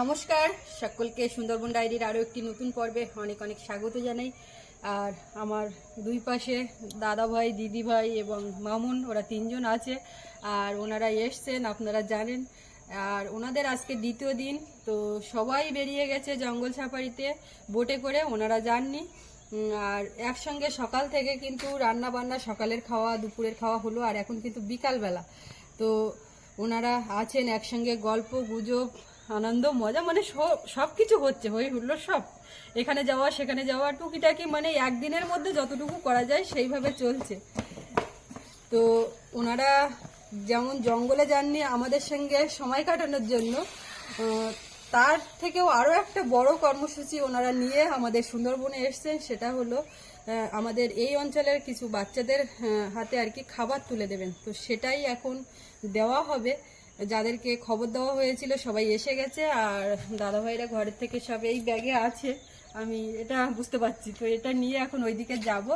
নমস্কার, সকলকে সুন্দরবন ডায়েরির আরও একটি নতুন পর্বে অনেক অনেক স্বাগত জানাই। আর আমার দুই পাশে দাদা ভাই দিদি ভাই এবং মামুন, ওরা তিনজন আছে আর ওনারা এসছেন, আপনারা জানেন। আর ওনাদের আজকে দ্বিতীয় দিন, তো সবাই বেরিয়ে গেছে জঙ্গল সাফারিতে, বোটে করে, ওনারা যাননি। আর একসঙ্গে সকাল থেকে কিন্তু রান্না বান্না সকালের খাওয়া, দুপুরের খাওয়া হলো, আর এখন কিন্তু বিকালবেলা। তো ওনারা আছেন একসঙ্গে গল্প, গুজব আনন্দ, মজা মানে সব কিছু হচ্ছে, হই হুল্লো সব। এখানে যাওয়া, সেখানে যাওয়া, টুকিটাকি মানে একদিনের মধ্যে যতটুকু করা যায় সেইভাবে চলছে। তো ওনারা যেমন জঙ্গলে যাননি আমাদের সঙ্গে সময় কাটানোর জন্য তার থেকেও আরও একটা বড় কর্মসূচি ওনারা নিয়ে আমাদের সুন্দরবনে এসছেন, সেটা হলো আমাদের এই অঞ্চলের কিছু বাচ্চাদের হাতে আর কি খাবার তুলে দেবেন। তো সেটাই এখন দেওয়া হবে। যাদেরকে খবর দেওয়া হয়েছিল সবাই এসে গেছে, আর দাদাভাইরা ঘরের থেকে সব এই ব্যাগে আছে। আমি এটা বুঝতে পারছি। তো এটা নিয়ে এখন ওইদিকে যাব।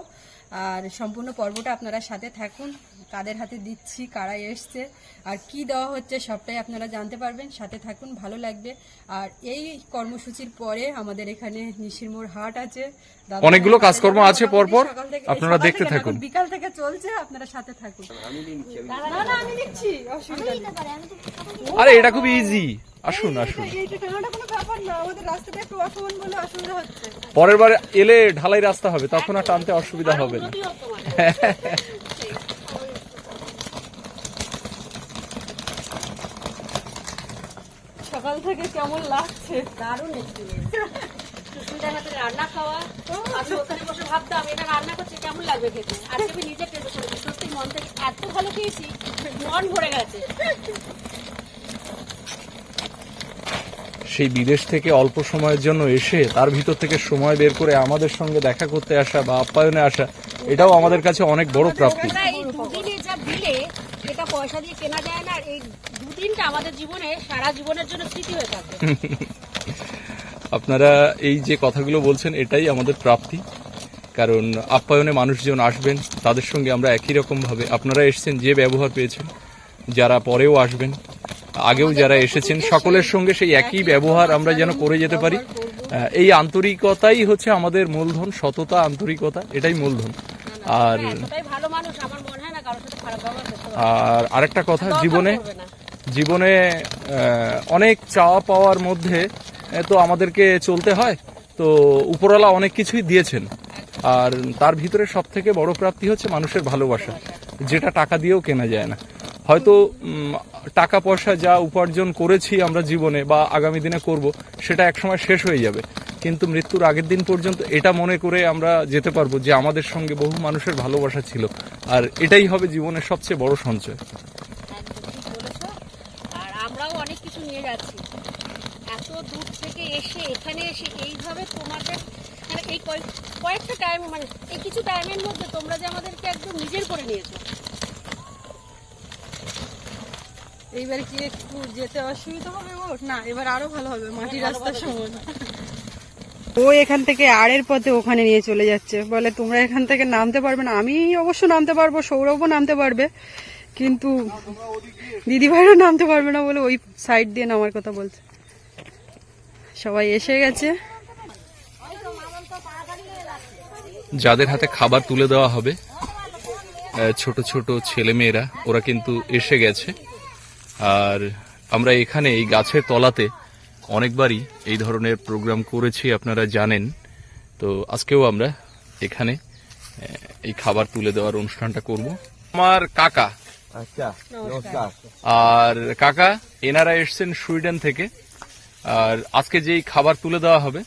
আর সম্পূর্ণ পর্বটা আপনারা সাথে থাকুন। কাদের হাতে দিচ্ছি কারা এসছে আর কি দেওয়া হচ্ছে সবটাই আপনারা জানতে পারবেন। সাথে থাকুন ভালো লাগবে। আর এই কর্মসূচির পরে আমাদের এখানে নিশিরমোড় হাট আছে। অনেকগুলো কাজকর্ম আছে পরপর। আপনারা দেখতে থাকুন। বিকাল থেকে চলছে আপনারা সাথে থাকুন। না না আমি নিচ্ছি অসুবিধা আরে এটা খুব ইজি আসুন আসুন। এইটা টানাটা কোনো ব্যাপার না আমাদের রাস্তাটা একটু অসমান বলে অসুবিধা পরের বার এলে ঢালাই রাস্তা হবে তখন আর টানতে অসুবিধা হবে না। সকাল থেকে কেমন লাগছে? দারুণ রান্না খাওয়া আমি ওখানে বসে ভাবতাম এটা রান্না করছে কেমন লাগবে খেতে? আজকে আমি নিজে সত্যি মন থেকে এত ভালো খেয়েছি মন ভরে গেছে। সেই বিদেশ থেকে অল্প সময়ের জন্য এসে তার ভিতর থেকে সময় বের করে আমাদের সঙ্গে দেখা করতে আসা বা আপ্যায়নে আসা এটাও আমাদের কাছে অনেক বড় প্রাপ্তি। না, এই দুদিনে যা দিলে এটা পয়সা দিয়ে কেনা যায় না এই দুদিনটা আমাদের জীবনে সারা জীবনের জন্য স্মৃতি হয়ে থাকবে আপনারা এই যে কথাগুলো বলছেন এটাই আমাদের প্রাপ্তি। কারণ আপ্যায়নে মানুষজন আসবেন তাদের সঙ্গে আমরা একই রকম ভাবে আপনারা এসেছেন যে ব্যবহার পেয়েছেন যারা পরেও আসবেন আগেও যারা এসেছেন সকলের সঙ্গে সেই একই ব্যবহার আমরা যেন করে যেতে পারি। এই আন্তরিকতাই হচ্ছে আমাদের মূলধন সততা আন্তরিকতা এটাই মূলধন। আর আর আরেকটা কথা জীবনে জীবনে অনেক চাওয়া পাওয়ার মধ্যে তো আমাদেরকে চলতে হয়। তো উপরওয়ালা অনেক কিছুই দিয়েছেন। আর তার ভিতরে সব থেকে বড় প্রাপ্তি হচ্ছে মানুষের ভালোবাসা যেটা টাকা দিয়েও কেনা যায় না। হয়তো টাকা পয়সা যা উপার্জন করেছি আমরা জীবনে বা আগামী দিনে করব, সেটা একসময় শেষ হয়ে যাবে। কিন্তু মৃত্যুর আগের দিন পর্যন্ত এটা মনে করে আমরা যেতে পারব যে আমাদের সঙ্গে বহু মানুষের ভালোবাসা ছিল। আর এটাই হবে জীবনের সবচেয়ে বড় সঞ্চয়। আর আমরাও অনেক কিছু নিয়ে যাচ্ছি। এত দূর থেকে এসে, এখানে এসে এইভাবে তোমাদের মানে এই কয়েকটা টাইম মানে এই কিছু টাইমের মধ্যে তোমরা যে আমাদেরকে একদম নিজের করে নিয়েছো। এইবার কি একটু যেতে অসুবিধা হবে ওর না এবার আরও ভালো হবে মাটির রাস্তার সময় ও এখান থেকে আড়ের পথে ওখানে নিয়ে চলে যাচ্ছে। বলে তোমরা এখান থেকে নামতে পারবে না। আমি অবশ্য নামতে পারব সৌরভও নামতে পারবে কিন্তু দিদিভাইরা নামতে পারবে না বলে ওই সাইড দিয়ে নামার কথা বলছে। সবাই এসে গেছে। যাদের হাতে খাবার তুলে দেওয়া হবে ছোট ছোট ছেলে মেয়েরা ওরা কিন্তু এসে গেছে। আর আমরা এখানে এই গাছের তলাতে অনেকবারই এই ধরনের প্রোগ্রাম করেছি আপনারা জানেন। তো আজকেও আমরা এখানে এই খাবার তুলে দেওয়ার অনুষ্ঠানটা করব। আমার কাকা। আচ্ছা আর কাকা এনারা এসছেন সুইডেন থেকে। আর আজকে যেই খাবার তুলে দেওয়া হবে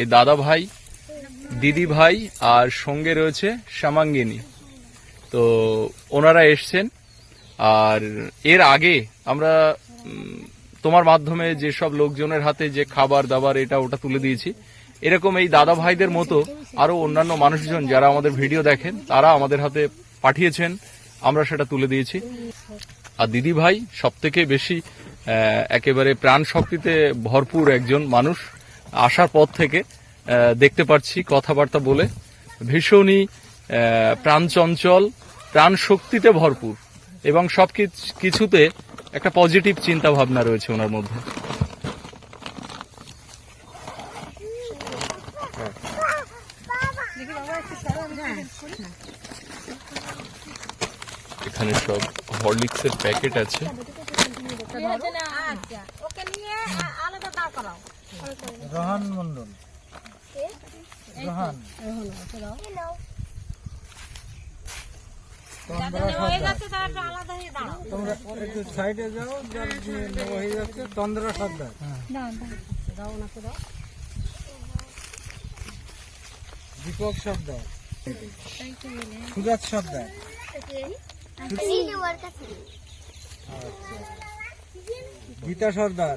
এই দাদা ভাই দিদি ভাই আর সঙ্গে রয়েছে শ্যামাঙ্গিনী তো ওনারা এসছেন আর এর আগে আমরা তোমার মাধ্যমে যেসব লোকজনের হাতে যে খাবার দাবার এটা ওটা তুলে দিয়েছি, এরকম এই দাদা ভাইদের মতো আরও অন্যান্য মানুষজন যারা আমাদের ভিডিও দেখেন, তারা আমাদের হাতে পাঠিয়েছেন, আমরা সেটা তুলে দিয়েছি। আর দিদি ভাই সব থেকে বেশি একেবারে প্রাণ শক্তিতে ভরপুর একজন মানুষ, আসার পর থেকে দেখতে পাচ্ছি কথাবার্তা বলে, ভীষণই প্রাণচঞ্চল প্রাণ শক্তিতে ভরপুর। এবং সব কিছুতে একটা পজিটিভ চিন্তা ভাবনা রয়েছে ওনার মধ্যে। এখানে সব হরলিক্সের প্যাকেট আছে। রহান মন্ডল রহান। তোমরা একটু সাইডে যাও যার নিয়ে নেওয়া হয়ে যাচ্ছে তন্দ্রা সর্দার দীপক সর্দার। সুজাত সর্দার। গীতা সর্দার।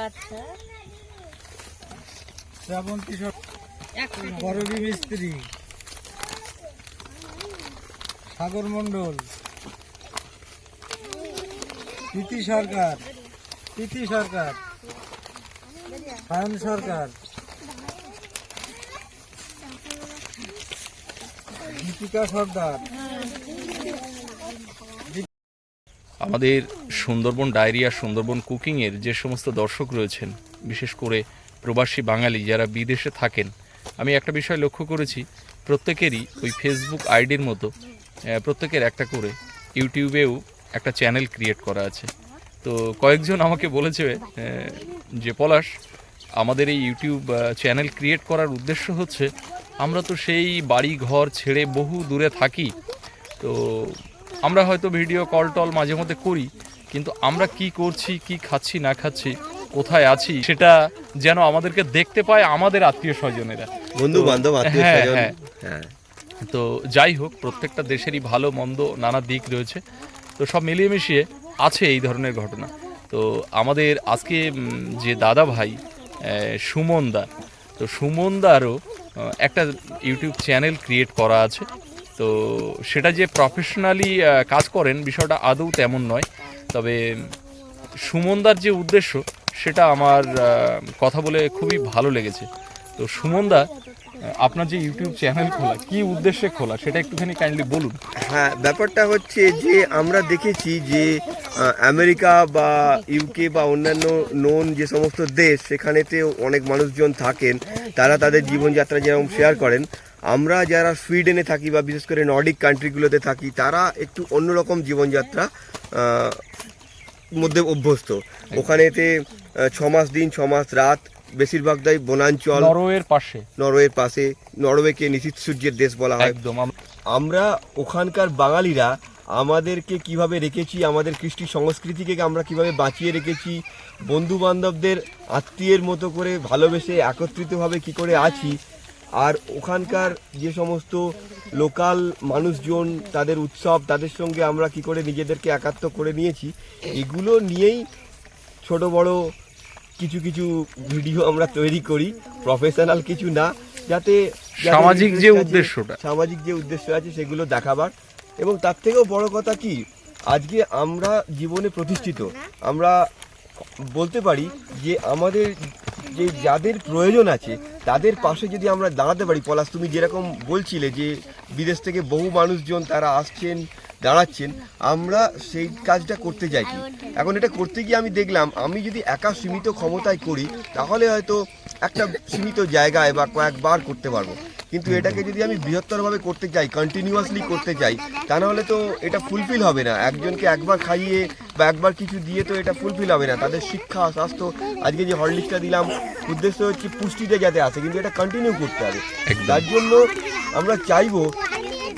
আচ্ছা। শ্রাবন্তী সর্দার। বরবী মিস্ত্রি। সাগর মন্ডল প্রীতি সরকার প্রীতি সরকার, সায়ন সরকার। দীপিকা সর্দার। আমাদের সুন্দরবন ডায়েরি আর সুন্দরবন কুকিংয়ের যে সমস্ত দর্শক রয়েছেন, বিশেষ করে প্রবাসী বাঙালি যারা বিদেশে থাকেন, আমি একটা বিষয় লক্ষ্য করেছি, প্রত্যেকেরই ওই ফেসবুক আইডির মতো প্রত্যেকের একটা করে ইউটিউবেও একটা চ্যানেল ক্রিয়েট করা আছে। তো কয়েকজন আমাকে বলেছে যে পলাশ আমাদের এই ইউটিউব চ্যানেল ক্রিয়েট করার উদ্দেশ্য হচ্ছে আমরা তো সেই বাড়ি ঘর ছেড়ে বহু দূরে থাকি। তো আমরা হয়তো ভিডিও কল টল মাঝে মধ্যে করি কিন্তু আমরা কি করছি কি খাচ্ছি না খাচ্ছি কোথায় আছি সেটা যেন আমাদেরকে দেখতে পায় আমাদের আত্মীয় স্বজনেরা। বন্ধু বান্ধব আত্মীয় হ্যাঁ, স্বজন হ্যাঁ। তো যাই হোক, প্রত্যেকটা দেশেরই ভালো, মন্দ, নানা দিক রয়েছে। তো সব মিলিয়ে মিশিয়ে আছে এই ধরনের ঘটনা। তো আমাদের আজকে যে দাদা ভাই সুমন দা, তো সুমন দারও একটা ইউটিউব চ্যানেল ক্রিয়েট করা আছে। তো সেটা যে প্রফেশনালি কাজ করেন, বিষয়টা আদৌ তেমন নয়। তবে সুমনদার যে উদ্দেশ্য, সেটা আমার কথা বলে খুবই ভালো লেগেছে। তো সুমনদা আপনার যে ইউটিউব চ্যানেল খোলা কি উদ্দেশ্যে খোলা? সেটা একটুখানি কাইন্ডলি বলুন। হ্যাঁ ব্যাপারটা হচ্ছে যে আমরা দেখেছি যে আমেরিকা বা ইউকে বা অন্যান্য নোন যে সমস্ত দেশ সেখানেতে অনেক মানুষজন থাকেন। তারা তাদের জীবনযাত্রা যেরকম শেয়ার করেন আমরা যারা সুইডেনে থাকি বা বিশেষ করে নর্ডিক কান্ট্রিগুলোতে থাকি তারা একটু অন্যরকম জীবনযাত্রা মধ্যে অভ্যস্ত। ওখানেতে আহ, ছ মাস দিন ছ মাস রাত বেশিরভাগটাই বনাঞ্চল নরওয়ের পাশে। নরওয়ের পাশে। নরওয়েকে নিশীত সূর্যের দেশ বলা হয়। একদম আমরা ওখানকার বাঙালিরা আমাদেরকে কীভাবে রেখেছি আমাদের কৃষ্টি সংস্কৃতিকে আমরা কীভাবে বাঁচিয়ে রেখেছি বন্ধু বান্ধবদের আত্মীয়ের মতো করে ভালোবেসে একত্রিতভাবে কি করে আছি আর ওখানকার যে সমস্ত লোকাল মানুষজন তাদের উৎসব তাদের সঙ্গে আমরা কি করে নিজেদেরকে একাত্ম করে নিয়েছি এগুলো নিয়েই ছোট বড় কিছু কিছু ভিডিও আমরা তৈরি করি প্রফেশনাল কিছু না যাতে সামাজিক যে উদ্দেশ্যটা। সামাজিক যে উদ্দেশ্য আছে সেগুলো দেখাবার এবং তার থেকেও বড় কথা কি আজকে আমরা জীবনে প্রতিষ্ঠিত আমরা বলতে পারি যে আমাদের যে যাদের প্রয়োজন আছে তাদের পাশে যদি আমরা দাঁড়াতে পারি পলাশ তুমি যেরকম বলছিলে যে বিদেশ থেকে বহু মানুষজন তারা আসছেন দাঁড়াচ্ছেন আমরা সেই কাজটা করতে চাইছি এখন এটা করতে গিয়ে আমি দেখলাম আমি যদি একা সীমিত ক্ষমতায় করি তাহলে হয়তো একটা সীমিত জায়গায় বা কয়েকবার করতে পারব। কিন্তু এটাকে যদি আমি বৃহত্তরভাবে করতে চাই কন্টিনিউয়াসলি করতে চাই তা নাহলে তো এটা ফুলফিল হবে না। একজনকে একবার খাইয়ে বা একবার কিছু দিয়ে তো এটা ফুলফিল হবে না। তাদের শিক্ষা স্বাস্থ্য আজকে যে হরলিক্সটা দিলাম উদ্দেশ্য হচ্ছে পুষ্টিতে যাতে আসে কিন্তু এটা কন্টিনিউ করতে হবে। তার জন্য আমরা চাইব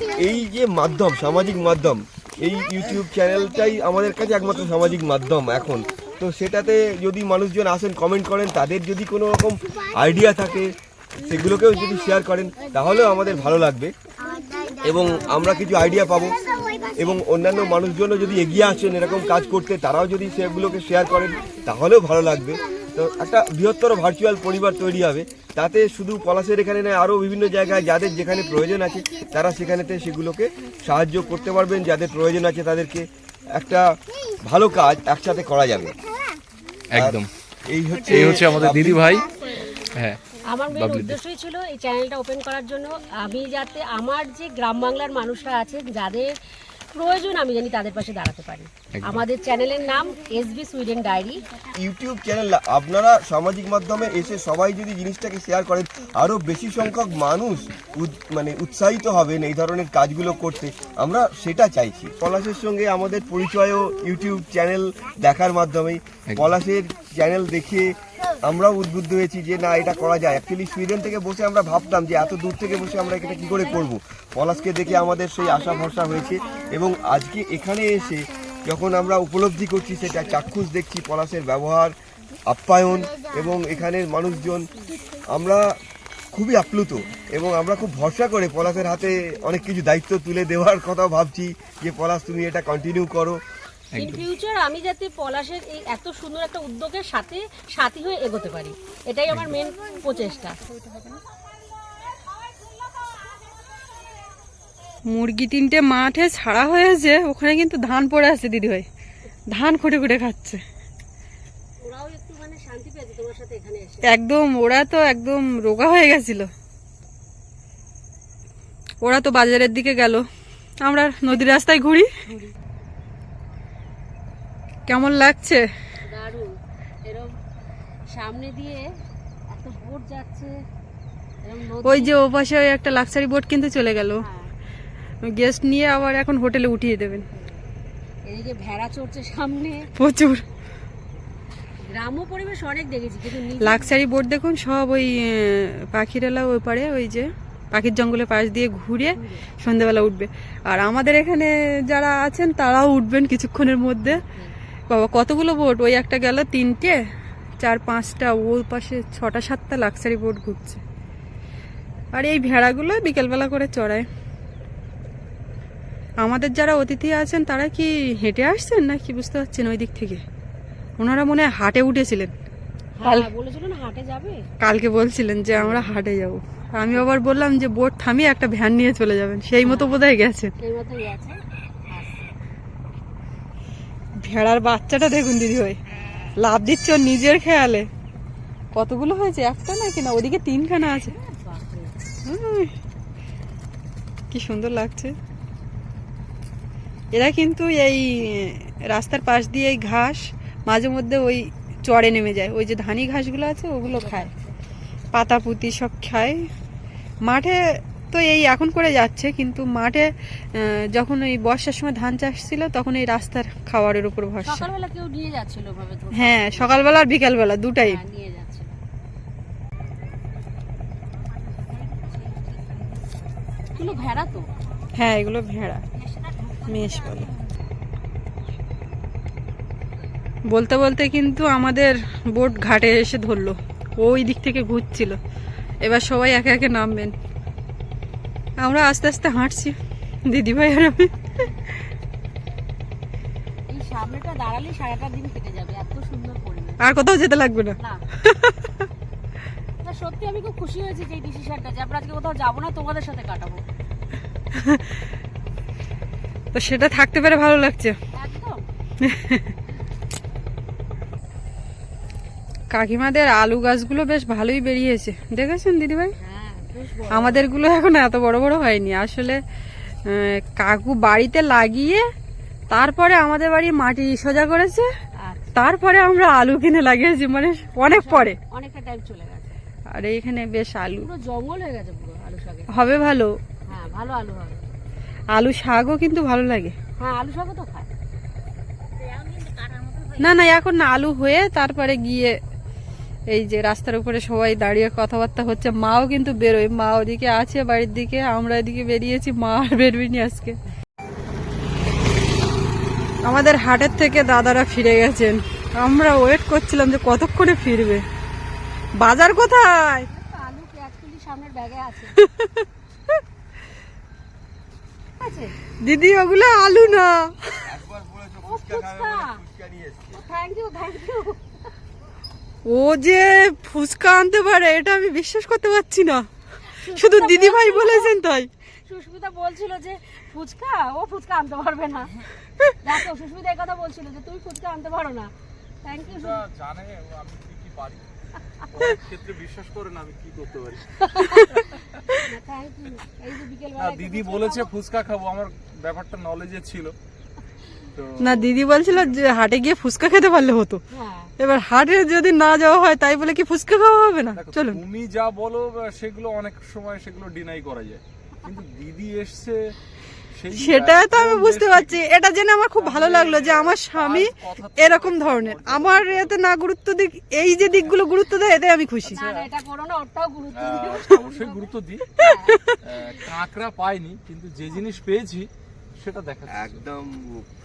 এই যে মাধ্যম, সামাজিক মাধ্যম, এই ইউটিউব চ্যানেলটাই আমাদের কাছে একমাত্র সামাজিক মাধ্যম এখন। তো সেটাতে যদি মানুষজন আসেন কমেন্ট করেন, তাদের যদি কোনো রকম আইডিয়া থাকে, সেগুলোকেও যদি শেয়ার করেন, তাহলেও আমাদের ভালো লাগবে। এবং আমরা কিছু আইডিয়া পাবো। এবং অন্যান্য মানুষজনও যদি এগিয়ে আসেন, এরকম কাজ করতে, তারাও যদি সেগুলোকে শেয়ার করেন, তাহলেও ভালো লাগবে। তো একটা বৃহত্তর ভার্চুয়াল পরিবার তৈরি হবে। তাতে শুধু পলাশের এখানে নয় আরও বিভিন্ন জায়গায় যাদের যেখানে প্রয়োজন আছে তারা সেখানেতে সেগুলোকে সাহায্য করতে পারবেন যাদের প্রয়োজন আছে তাদেরকে একটা ভালো কাজ একসাথে করা যাবে। একদম। এই হচ্ছে এই হচ্ছে আমাদের দিদি ভাই হ্যাঁ আমার মেন উদ্দেশ্যই ছিল এই চ্যানেলটা ওপেন করার জন্য। আমি যাতে আমার যে গ্রাম বাংলার মানুষরা আছে যাদের প্রয়োজন আমি জানি তাদের পাশে দাঁড়াতে পারি। আমাদের চ্যানেলের নাম SB Sweden diary YouTube channel আপনারা সামাজিক মাধ্যমে এসে সবাই যদি জিনিসটাকে শেয়ার করেন আরও বেশি সংখ্যক মানুষ মানে উৎসাহিত হবেন এই ধরনের কাজগুলো করতে। আমরা সেটা চাইছি। পলাশের সঙ্গে আমাদের পরিচয়ও ইউটিউব চ্যানেল দেখার মাধ্যমেই। পলাশের চ্যানেল দেখে আমরাও উদ্বুদ্ধ হয়েছি যে না, এটা করা যায়। অ্যাকচুয়ালি সুইডেন থেকে বসে আমরা ভাবতাম যে এত দূর থেকে বসে আমরা এটা কী করে করব। পলাশকে দেখে আমাদের সেই আশা ভরসা হয়েছে এবং আজকে এখানে এসে যখন আমরা উপলব্ধি করছি সেটা, চাক্ষুষ দেখছি, পলাশের ব্যবহার, আপ্যায়ন এবং এখানের মানুষজন, আমরা খুবই আপ্লুত এবং আমরা খুব ভরসা করে পলাশের হাতে অনেক কিছু দায়িত্ব তুলে দেওয়ার কথাও ভাবছি যে, পলাশ তুমি এটা কন্টিনিউ করো। ইন ফিউচার আমি যাতে পলাশের এই এত সুন্দর একটা উদ্যোগের সাথে সাথী হয়ে এগোতে পারি এটাই আমার মেন প্রচেষ্টা। মুরগি তিনটে মাঠে ছাড়া হয়েছে ওখানে কিন্তু ধান পড়ে আছে দিদি ভাই। ধান খুঁটে খুঁটে খাচ্ছে। একদম ওরা তো একদম রোগা হয়ে গেছিল। ওরা তো বাজারের দিকে গেল। আমরা নদীর রাস্তায় ঘুরি। কেমন লাগছে? দারুণ। এরকম সামনে দিয়ে এত বোট যাচ্ছে ওই যে ওপাশে ওই একটা লাক্সারি বোট কিন্তু চলে গেল। হ্যাঁ, গেস্ট নিয়ে আবার এখন হোটেলে উঠিয়ে দেবেন। এদিকে ভেড়া চড়ছে সামনে। প্রচুর। গ্রাম্য পরিবেশ অনেক দেখেছি কিন্তু লাক্সারি বোট দেখুন সব ওই পাখিরালা ওই পারে ওই যে পাখির জঙ্গলের পাশ দিয়ে ঘুরে সন্ধেবেলা উঠবে। আর আমাদের এখানে যারা আছেন তারাও উঠবেন কিছুক্ষণের মধ্যে। বাবা কতগুলো বোট ওই একটা গেল তিনটে চার পাঁচটা ওর পাশে ছটা সাতটা লাক্সারি বোট ঘুরছে। আর এই ভেড়াগুলো বিকেলবেলা করে চড়ায়। আমাদের যারা অতিথি আছেন তারা কি হেঁটে আসছেন না কি বুঝতে পারছেন ওই দিক থেকে? ওনারা মনে হয় হাটে উঠেছিলেন। হ্যাঁ যাবে। কালকে বলছিলেন যে আমরা হাটে যাব। আমি আবার বললাম যে বোট থামিয়ে একটা ভ্যান নিয়ে চলে যাবেন। সেই মতো বোধহয় গেছেন। এই মতোই আছে। ভেড়ার বাচ্চাটা দেখুন দিদি ভাই। লাভ দিচ্ছে ওর নিজের খেয়ালে। কতগুলো হয়েছে? একটা না? কিনা ওদিকে তিনখানা আছে। কি সুন্দর লাগছে। এরা কিন্তু এই, রাস্তার পাশ দিয়ে এই ঘাস, মাঝে মধ্যে ওই চড়ে নেমে যায়। ওই যে ধানি ঘাসগুলো আছে, ওগুলো খায়। পাতা পুঁতি সব খায়। মাঠে তো এই এখন করে যাচ্ছে কিন্তু মাঠে যখন ওই বর্ষার সময় ধান চাষ ছিল তখন এই রাস্তার খাবারের উপর ভরসা। সকালবেলা কেউ নিয়ে যাচ্ছিল হ্যাঁ সকালবেলা আর বিকালবেলা দুটাই। হ্যাঁ, নিয়ে যাচ্ছিল। এগুলো ভেড়া তো? হ্যাঁ এগুলো ভেড়া। মেষ বলে। বলতে বলতে কিন্তু আমাদের বোট ঘাটে এসে ধরলো। ওই দিক থেকে ঘুরছিল। এবার সবাই একে একে নামবেন। আমরা আস্তে আস্তে হাঁটছি দিদিভাই আর আমি। এই সামনেটা দাঁড়ালে সারাটা দিন কেটে যাবে এত সুন্দর পরিবেশ। আর কোথাও যেতে লাগবে না। না। সত্যি আমি খুব খুশি হয়েছি যে এই ডিসিশনটা যে আমরা আজকে কোথাও যাব না তোমাদের সাথে কাটাবো। তো সেটা থাকতে পেরে ভালো লাগছে। কাকিমাদের আলু গাছগুলো বেশ ভালোই বেরিয়েছে। দেখেছেন দিদিভাই। আমাদেরগুলো এখন এত বড় বড় হয়নি। আসলে কাকু বাড়িতে লাগিয়ে তারপরে আমাদের বাড়ি মাটি সোজা করেছে। আচ্ছা, তারপরে আমরা আলু কিনে লাগিয়েছি মানে অনেক পরে। অনেকটা টাইম চলে গেছে। আর এইখানে বেশ আলু। জঙ্গল হয়ে গেছে পুরো আলু শাকে। হবে ভালো। হ্যাঁ ভালো আলু হবে। আলু শাকও কিন্তু ভালো লাগে। হ্যাঁ আলু শাকও তো খায়। না না এখন না আলু হয়ে তারপরে গিয়ে এই যে রাস্তার উপরে সবাই দাঁড়িয়ে কথাবার্তা হচ্ছে মাও কিন্তু বেরোয়। মা ওদিকে আছে বাড়ির দিকে আমরা এদিকে বেরিয়েছি মা আর বেরোয়নি আজকে। আমাদের হাটের থেকে দাদারা ফিরে গেছেন। আমরা ওয়েট করছিলাম যে কতক্ষণে ফিরবে। বাজার কোথায়? আলু সামনের ব্যাগে আছে। আছে দিদি ওগুলো আলু না। ও যে ফুচকা আনতে পারে এটা আমি বিশ্বাস করতে পারছি না। শুধু দিদি ভাই বলেছেন তাই। সুস্মিতা বলছিল যে ফুচকা ও ফুচকা আনতে পারবে না। দেখো সুস্মিতা এই কথা বলছিল যে তুই ফুচকা আনতে পারো না। থ্যাংক ইউ জানে আমি কি কি পারি। ক্ষেত্রে বিশ্বাস করে না আমি কি করতে পারি। থ্যাংক ইউ এই যে বিকেল না দিদি বলেছে ফুচকা খাব আমার ব্যাপারটা নলেজে ছিল। না দিদি বলছিল যে হাটে গিয়ে ফুচকা খেতে পারলে হতো। হ্যাঁ। এবার হাটে যদি না যাওয়া হয় তাই বলে কি ফুচকা খাওয়া হবে না? চলো তুমি যা বলো বা সেগুলো অনেক সময় সেগুলো ডিনাই করা যায়। কিন্তু দিদি এসছে সেটাই তো আমি বুঝতে পারছি। এটা জেনে আমার খুব ভালো লাগল যে আমার স্বামী এরকম ধরনের। আমার এতে না গুরুত্ব দিক এই যে দিকগুলো গুরুত্ব দেয় এতে আমি খুশি। না না এটা করো না ওটাও গুরুত্ব দিও। আহ, অবশ্যই গুরুত্ব দিই। আহ, কাঁকড়া পাইনি কিন্তু যে জিনিস পেয়েছি সেটা দেখা একদম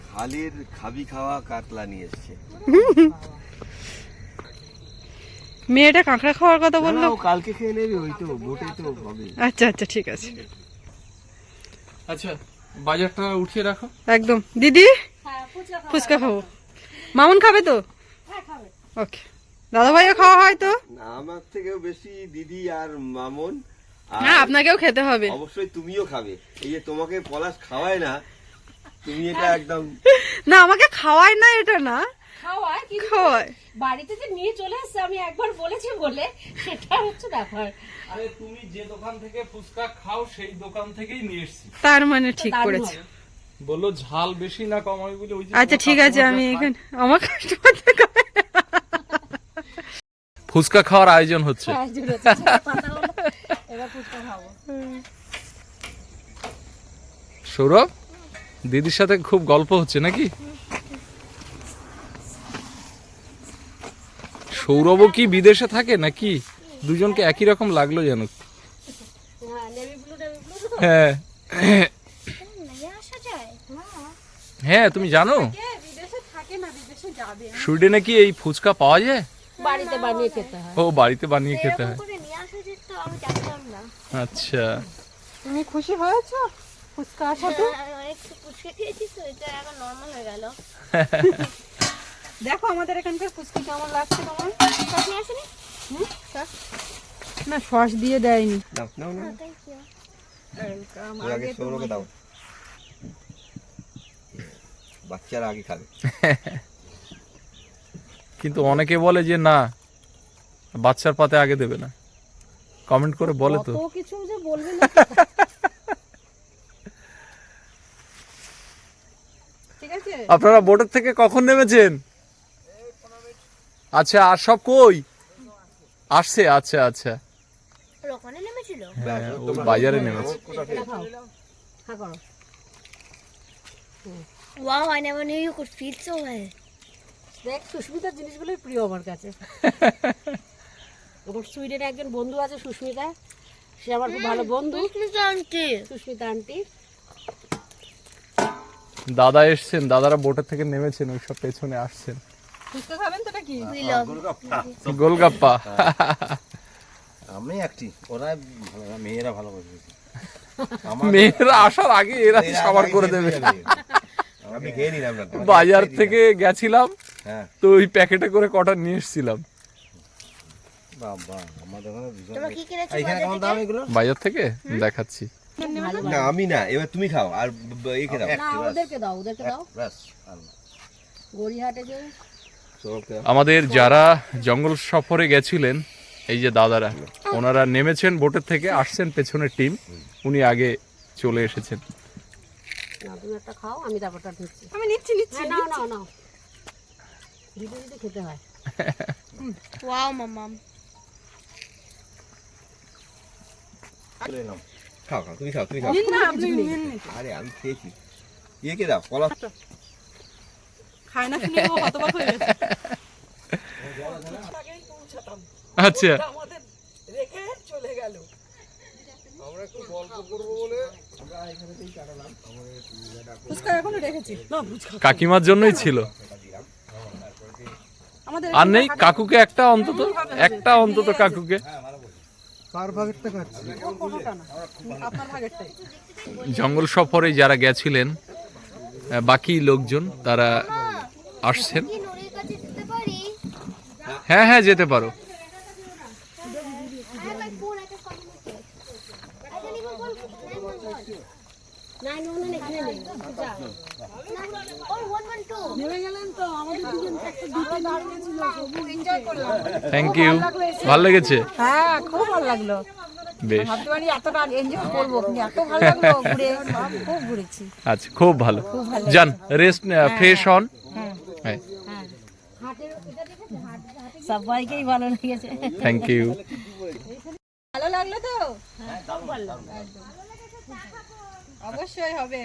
খালের খাবি খাওয়া কাতলা নিয়ে এসছে। মেয়েটা কাঁকড়া খাওয়ার কথা বলল? কালকে খেয়ে নেবে ওই তো বোটে তো হবে। আচ্ছা আচ্ছা ঠিক আছে। আচ্ছা বাজারটা উঠিয়ে রাখো। একদম। দিদি? ফুচকা খাব। মামুন খাবে তো? হ্যাঁ ওকে। দাদা ভাইও খাওয়া হয় তো? আমার থেকেও বেশি দিদি আর মামন। না আপনাকেও খেতে হবে। অবশ্যই তুমিও খাবে। এই যে তোমাকে পলাশ খাওয়ায় না তুমি এটা একদম না আমাকে খাওয়ায় না এটা না। খাওয়ায় কিন্তু খাওয়ায়। বাড়িতে যে নিয়ে চলে এসছে আমি একবার বলেছি বলে সেটা হচ্ছে ব্যাপার। আরে তুমি যে দোকান থেকে ফুচকা খাও সেই দোকান থেকেই নিয়ে এসেছি। তার মানে ঠিক করেছে। বলল ঝাল বেশি না কম আমি বলি ওই যে আচ্ছা ঠিক আছে আমি এখানে আমার কাস্টমার ফুচকা খাওয়ার আয়োজন হচ্ছে হ্যাঁ, জুড়েছে। পাতা হলো। এবার ফুচকা খাব সৌরভ দিদির সাথে খুব গল্প হচ্ছে নাকি? সৌরভও কি বিদেশে থাকে নাকি? দুজনকে একই রকম লাগল যেন। হ্যাঁ। নেভি ব্লু নেভি ব্লু তো হ্যাঁ হ্যাঁ তুমি জানো? বিদেশে থাকে না বিদেশে যাবে সুইডেনে কি এই ফুচকা পাওয়া যায়? বাড়িতে বানিয়ে খেতে হয়। ও বাড়িতে বানিয়ে খেতে হয়। আচ্ছা। তুমি খুশি হয়েছো? ফুচকা আসাতে? নর্মাল হয়ে গেল। দেখো আমাদের এখানকার ফুচকা কেমন লাগছে তোমার? চাটনি আসেনি? না সস দিয়ে দেয়নি। বাচ্চারা আগে খাবে। কিন্তু অনেকে বলে যে না বাচ্চার পাতে আগে দেবে না। কমেন্ট করে বলে তো। কিছু যে বলবে না ঠিক আছে? আপনারা বোটের থেকে কখন নেমেছেন? আচ্ছা আর সব কই? আসছে আচ্ছা আচ্ছা। হ্যাঁ বাজারে নেমেছে। Wow I never knew you could feel so well দেখ সুস্মিতার জিনিসগুলোই প্রিয় আমার কাছে। আমার সুইডেনে একজন বন্ধু আছে সুস্মিতা। সে আমার খুব ভালো বন্ধু। সুস্মিতা আন্টি। সুস্মিতা আন্টি। দাদা এসছেন দাদারা বোটের থেকে নেমেছেন ওই সব পেছনে আসছেন। ফুচকা খাবেন তো নাকি? গোলগাপ্পা। আমি একটি ওরা মেয়েরা ভালো করবে মেয়েরা আসার আগে এরা সাবার করে দেবে। বাজার থেকে গেছিলাম হ্যাঁ। তো ওই প্যাকেটে করে কটা নিয়ে এসেছিলাম। বাবা আমাদের ওখানে ভীষণ তোমরা কি কিনেছো এইখানে কেমন দাম এগুলো? বাজার থেকে? দেখাচ্ছি। না আমি না এবার তুমি খাও আর ব- ব- একে দাও? না ওদেরকে দাও ওদেরকে দাও। যে আমাদের যারা জঙ্গল সফরে গেছিলেন এই যে দাদারা ওনারা নেমেছেন বোটের থেকে আসছেন পেছনের টিম উনি আগে চলে এসেছেন। না তুমি একটা খাও আমি তারপরটা দিচ্ছি আমি নিচ্ছি নিচ্ছি হ্যাঁ নাও নাও নাও। দিতে দিতে খেতে হয়। ওয়াও মামাম চলে এলাম খাও খাও তুমি খাও তুমি খাও। নিন না আপনি নিন নিন। আরে আমি খেয়েছি। ইয়েকে দাও? পলাশ খায় না শুনে হতবাক হয়ে গেছে। আচ্ছা। ফুচকা এখনও রেখেছি। না ফুচকা। কাকিমার জন্যই ছিল। আমাদের আর নেই কাকুকে একটা অন্তত একটা অন্তত কাকুকে। কার ভাগেরটা খাচ্ছি? আপনার ভাগেরটাই। জঙ্গল সফরে যারা গেছিলেন বাকি লোকজন তারা আসছেন। হ্যাঁ হ্যাঁ যেতে পারো। I থ্যাংক ইউ ভালো লেগেছে? হ্যাঁ খুব ভালো লাগল। বেশ। এতটা এনজয় করব এত ভালো লাগল ঘুরে। খুব ঘুরেছি। আচ্ছা খুব ভালো। ভালো যান রেস্ট ফ্রেশ হন। হ্যাঁ। হ্যাঁ। সবাইকেই ভালো লেগেছে। থ্যাংক ইউ ভালো লাগল তো? অবশ্যই হবে।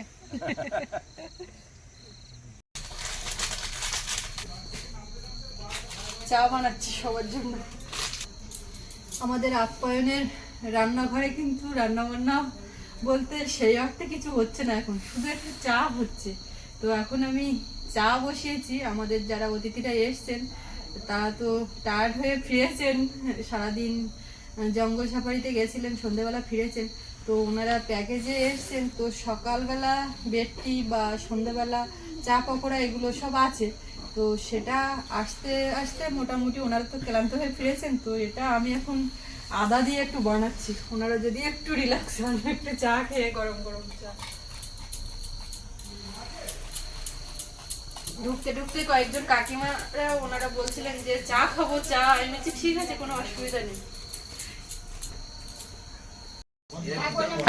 চা বানাচ্ছি সবার জন্য। আমাদের আপ্যায়নের রান্নাঘরে কিন্তু রান্না বান্না বলতে সেই অর্থে কিছু হচ্ছে না এখন, শুধু একটা চা হচ্ছে। তো এখন আমি চা বসিয়েছি, আমাদের যারা অতিথিরা এসছেন তারা তো টায়ার্ড হয়ে ফিরেছেন, সারাদিন জঙ্গল সাফারিতে গেছিলেন, সন্ধেবেলা ফিরেছেন। তো ওনারা প্যাকেজে এসছেন, তো সকালবেলা বেডটি বা সন্ধেবেলা চা পকোড়া এগুলো সব আছে। তো সেটা আসতে আসতে মোটামুটি ওনারা তো ক্লান্ত হয়ে ফিরেছেন, তো এটা আমি এখন আদা দিয়ে একটু বানাচ্ছি। ওনারা যদি একটু রিল্যাক্স হন, একটু চা খেয়ে গরম গরম চা। ঢুকতে ঢুকতে কয়েকজন কাকিমারা ওনারা বলছিলেন যে, চা খাব, চা। আমি বলছি, ঠিক আছে, কোনো অসুবিধা নেই।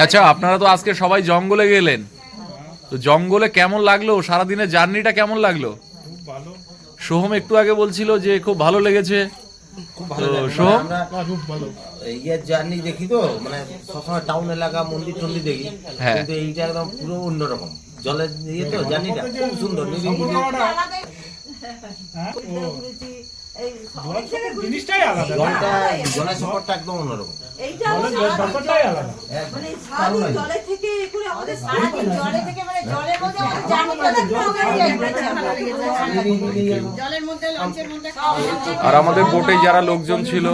আচ্ছা আপনারা তো আজকে সবাই জঙ্গলে গেলেন। তো জঙ্গলে কেমন লাগল? সারাদিনের জার্নিটা কেমন লাগল? সোহম একটু আগে বলছিল যে খুব ভালো লেগেছে। তো সোহম? আমরা ইয়ের জার্নি দেখি তো মানে সবসময় টাউন এলাকা মন্দির টন্দির দেখি। হ্যাঁ। কিন্তু এইটা একদম পুরো অন্যরকম। জলের ইয়ে তো জার্নিটা খুব সুন্দর। নিরিবিলি জিনিসটাই আলাদা। জলটা জলের সফরটা একদম অন্যরকম। ব্যাপারটাই আলাদা। আর আমাদের বোটে যারা লোকজন ছিল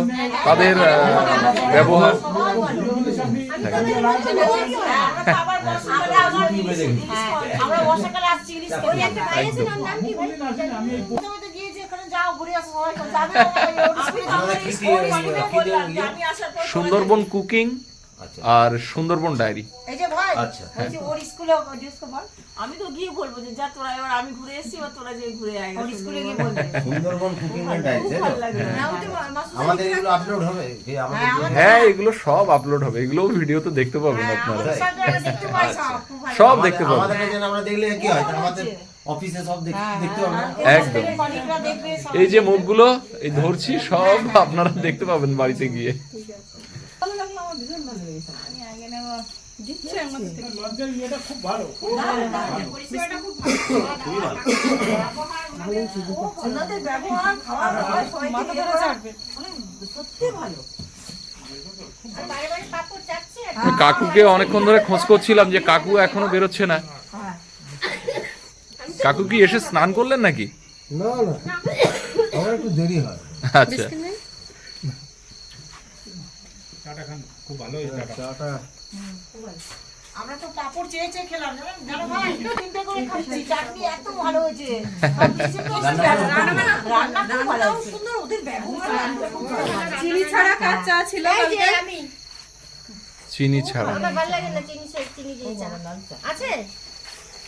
তাদের ব্যবহার আমরা বর্ষাকালে আসছি ইলিশ খেতে। একটা কি সুন্দরবন কুকিং আচ্ছা। আর সুন্দরবন ডায়েরি। এই যে ভাই আচ্ছা। ওর স্কুলে আমি তো গিয়ে বলব যে যা তোরা এবার আমি ঘুরে এসেছি এবার তোরা যে ঘুরে আয়। ওর স্কুলে গিয়ে বলবে। সুন্দরবন কুকিং এন্ড তো? হ্যাঁ, তো আমাদের এগুলো আপলোড হবে কি আমাদের হ্যাঁ এগুলো সব আপলোড হবে এগুলো ভিডিওতে দেখতে পাবেন আপনারা। সব, দেখতে পাবেন। আমাদের আমরা দেখলে কি হয় আমাদের অফিসে সব দেখতে পাবে না একদম। কলিগরা দেখবে সব। এই যে মুখগুলো এই ধরছি সব আপনারা দেখতে পাবেন বাড়িতে গিয়ে। কাকুকে অনেকক্ষণ ধরে খোঁজ করছিলাম যে কাকু এখনও বেরোচ্ছে না। কাকু কি এসে স্নান করলেন নাকি? না না। আমার একটু দেরি হয়। আচ্ছা। চাটা খান খুব ভালো চাটা। চাটা। আমরা তো পাপড় চেয়ে চেয়ে খেলাম জানো ভাই? তিনটে করে খাচ্ছি চাটনি এত ভালো হয়েছে। আর কিছু তো রান্না খুব ভালো। সুন্দর ওদের ব্যবহার রান্না খুব ভালো। হয়েছে। চিনি ছাড়া কাঁচা ছিল এই আমি। চিনি ছাড়া। আমার ভালো লাগে না চিনি চিনি দিয়ে চা। আছে?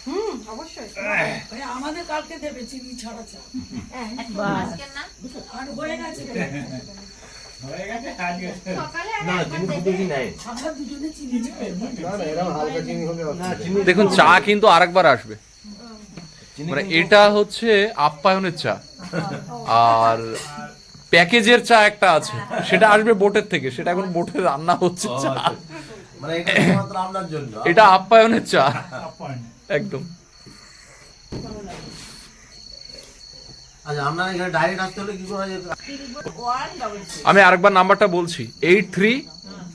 হুম অবশ্যই। আমাদের কালকে দেবে চিনি ছাড়া চা। আজকের না আর হয়ে গেছে গেছে আজকে সকালে আর না চিনি খুব বেশি নাই আমরা দুজনে চিনি খাই না না এরকম হালকা চিনি হলে না। চিনি দেখুন চা কিন্তু আরেকবার আসবে। মানে এটা হচ্ছে আপ্যায়নের চা। আর প্যাকেজের চা একটা আছে। সেটা আসবে বোটের থেকে। সেটা এখন বোটে রান্না হচ্ছে চা। মানে এটা শুধুমাত্র আপনার জন্য। এটা আপ্যায়নের চা। আপ্যায়ন একদম। আচ্ছা আমি আরেকবার নাম্বারটা বলছি eight three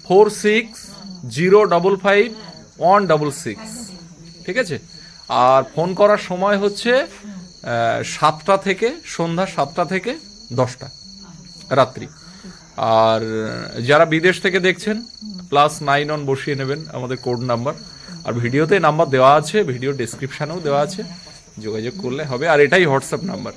four six zero double five one double six ঠিক আছে? আর ফোন করার সময় হচ্ছে সাতটা থেকে সন্ধ্যা সাতটা থেকে দশটা রাত্রি। আর যারা বিদেশ থেকে দেখছেন প্লাস নাইন অন বসিয়ে নেবেন আমাদের কোড নাম্বার আর ভিডিওতে নাম্বার দেওয়া আছে, ভিডিও ডিসক্রিপশানেও দেওয়া আছে, যোগাযোগ করলে হবে, আর এটাই হোয়াটসঅ্যাপ নাম্বার